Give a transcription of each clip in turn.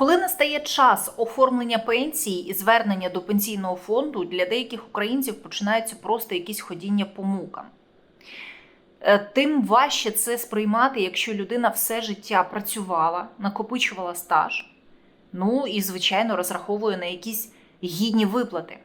Коли настає час оформлення пенсії і звернення до пенсійного фонду, для деяких українців починаються просто якісь ходіння по мукам. Е, Тим важче це сприймати, якщо людина все життя працювала, накопичувала стаж, ну і, звичайно, розраховує на якісь гідні виплати.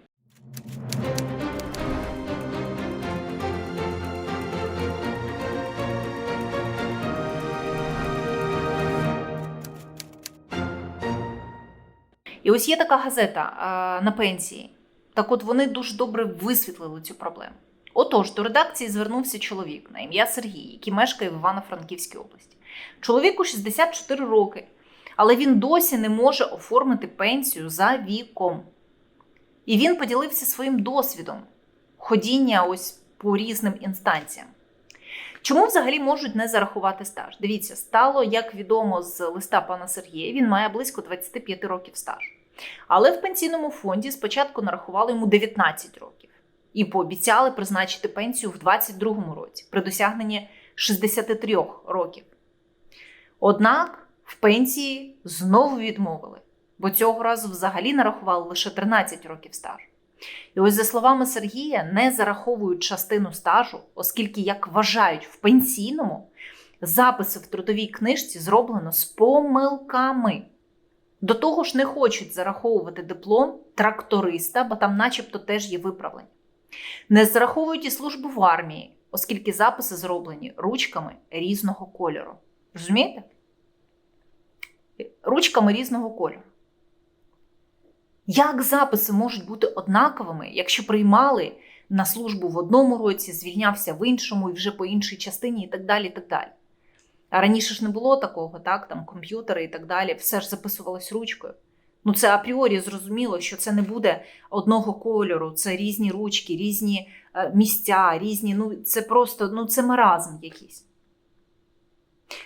І ось є така газета а, на пенсії. Так от вони дуже добре висвітлили цю проблему. Отож, до редакції звернувся чоловік на ім'я Сергій, який мешкає в Івано-Франківській області. Чоловіку 64 роки, але він досі не може оформити пенсію за віком. І він поділився своїм досвідом ходіння ось по різним інстанціям. Чому взагалі можуть не зарахувати стаж? Дивіться, стало, як відомо з листа пана Сергія, він має близько 25 років стажу. Але в пенсійному фонді спочатку нарахували йому 19 років і пообіцяли призначити пенсію в 22-му році при досягненні 63 років. Однак в пенсії знову відмовили, бо цього разу взагалі нарахували лише 13 років стажу. І ось, за словами Сергія, не зараховують частину стажу, оскільки, як вважають в пенсійному, записи в трудовій книжці зроблено з помилками. До того ж, не хочуть зараховувати диплом тракториста, бо там, начебто, теж є виправлення. Не зараховують і службу в армії, оскільки записи зроблені ручками різного кольору. Розумієте? Ручками різного кольору. Як записи можуть бути однаковими, якщо приймали на службу в одному році, звільнявся в іншому і вже по іншій частині, і так далі. і так далі. А раніше ж не було такого, так, там комп'ютери і так далі, все ж записувалось ручкою. Ну, це апріорі зрозуміло, що це не буде одного кольору, це різні ручки, різні е, місця, різні. Ну, це просто ну, це маразм якийсь.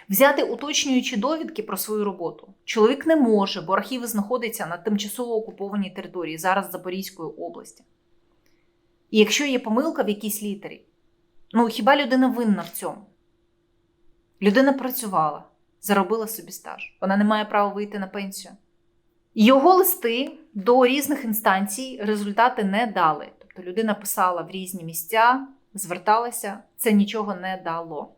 Взяти уточнюючі довідки про свою роботу чоловік не може, бо архів знаходиться на тимчасово окупованій території, зараз Запорізької області. І якщо є помилка в якійсь літері, ну хіба людина винна в цьому? Людина працювала, заробила собі стаж. Вона не має права вийти на пенсію. Його листи до різних інстанцій результати не дали. Тобто людина писала в різні місця, зверталася, це нічого не дало.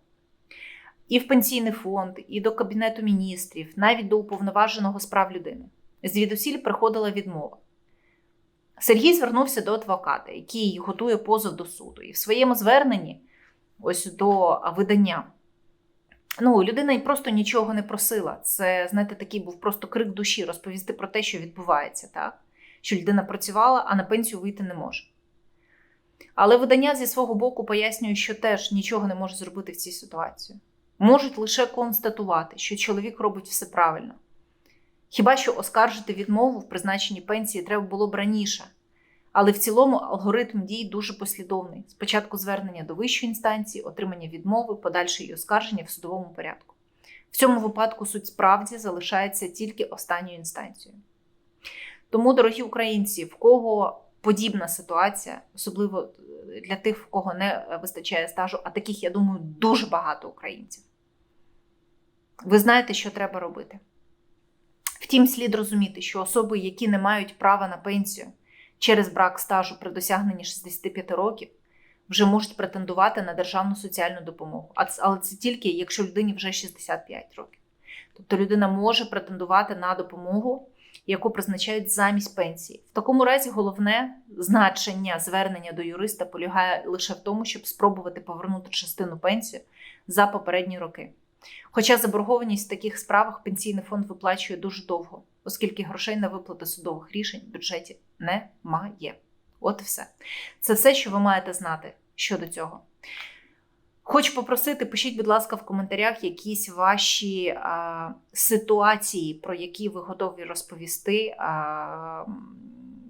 І в пенсійний фонд, і до Кабінету міністрів, навіть до уповноваженого з прав людини. Звідусіль приходила відмова. Сергій звернувся до адвоката, який готує позов до суду. І в своєму зверненні, ось до видання, ну, людина просто нічого не просила. Це, знаєте, такий був просто крик душі розповісти про те, що відбувається, так? що людина працювала, а на пенсію вийти не може. Але видання зі свого боку пояснює, що теж нічого не може зробити в цій ситуації. Можуть лише констатувати, що чоловік робить все правильно. Хіба що оскаржити відмову в призначенні пенсії треба було б раніше. Але в цілому алгоритм дій дуже послідовний: спочатку звернення до вищої інстанції, отримання відмови, подальше її оскарження в судовому порядку. В цьому випадку суть справді залишається тільки останньою інстанцією. Тому, дорогі українці, в кого подібна ситуація, особливо для тих, в кого не вистачає стажу, а таких, я думаю, дуже багато українців. Ви знаєте, що треба робити. Втім, слід розуміти, що особи, які не мають права на пенсію через брак стажу при досягненні 65 років, вже можуть претендувати на державну соціальну допомогу. Але це тільки якщо людині вже 65 років. Тобто людина може претендувати на допомогу, яку призначають замість пенсії. В такому разі головне значення звернення до юриста полягає лише в тому, щоб спробувати повернути частину пенсії за попередні роки. Хоча заборгованість в таких справах пенсійний фонд виплачує дуже довго, оскільки грошей на виплати судових рішень в бюджеті немає. От і все. Це все, що ви маєте знати щодо цього. Хочу попросити, пишіть, будь ласка, в коментарях якісь ваші а, ситуації, про які ви готові розповісти. А,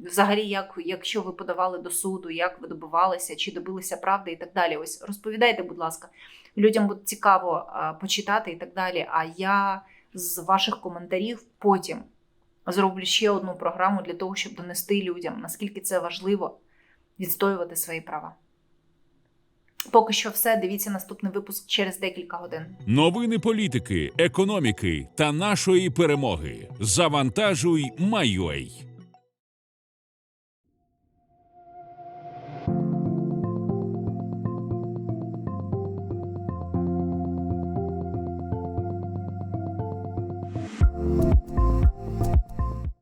Взагалі, як, якщо ви подавали до суду, як ви добивалися, чи добилися правди і так далі. Ось розповідайте, будь ласка, людям буде цікаво почитати і так далі. А я з ваших коментарів потім зроблю ще одну програму для того, щоб донести людям, наскільки це важливо відстоювати свої права. Поки що все. Дивіться наступний випуск через декілька годин. Новини політики, економіки та нашої перемоги. Завантажуй, майой.